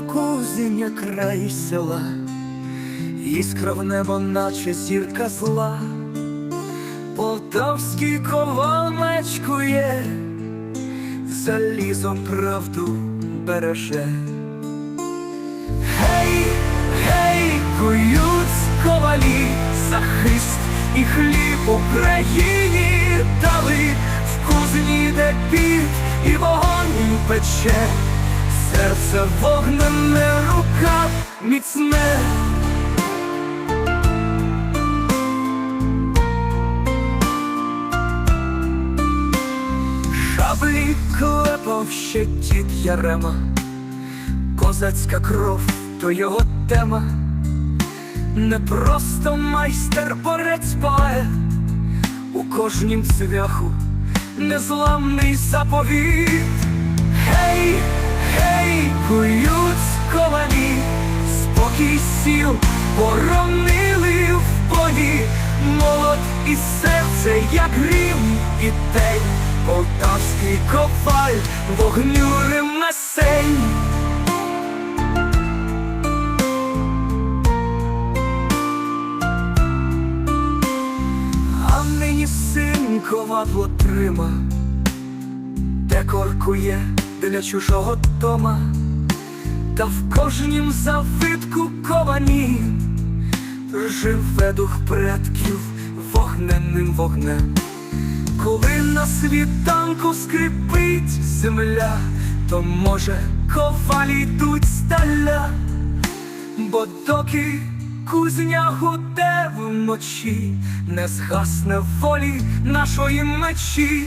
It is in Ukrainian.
кузня край села, іскра в небо, наче зірка зла, Полтавський ковал мечкує, залізо правду береже. Гей, гей, кують ковалі, захист і хліб Україні дали. В кузні, де піт і вогонь пече, серце вогнене, рука міцне. Шаблі клепав ще дід Ярема, козацька кров то його тема, не просто майстер, борець поет, у кожнім цвяху незламний заповіт. Сіл боронили в бої, молот і серце, як грім і тень, полтавський коваль, вогню ремесень. А нині син ковадло трима, де коркує для чужого дома, та в кожнім завитку ковані живе дух предків вогненним вогнем. Коли на світанку скрипить земля, то може ковалі йдуть сталя, бо доки кузня гуде вночі, не згасне волі нашої мечі.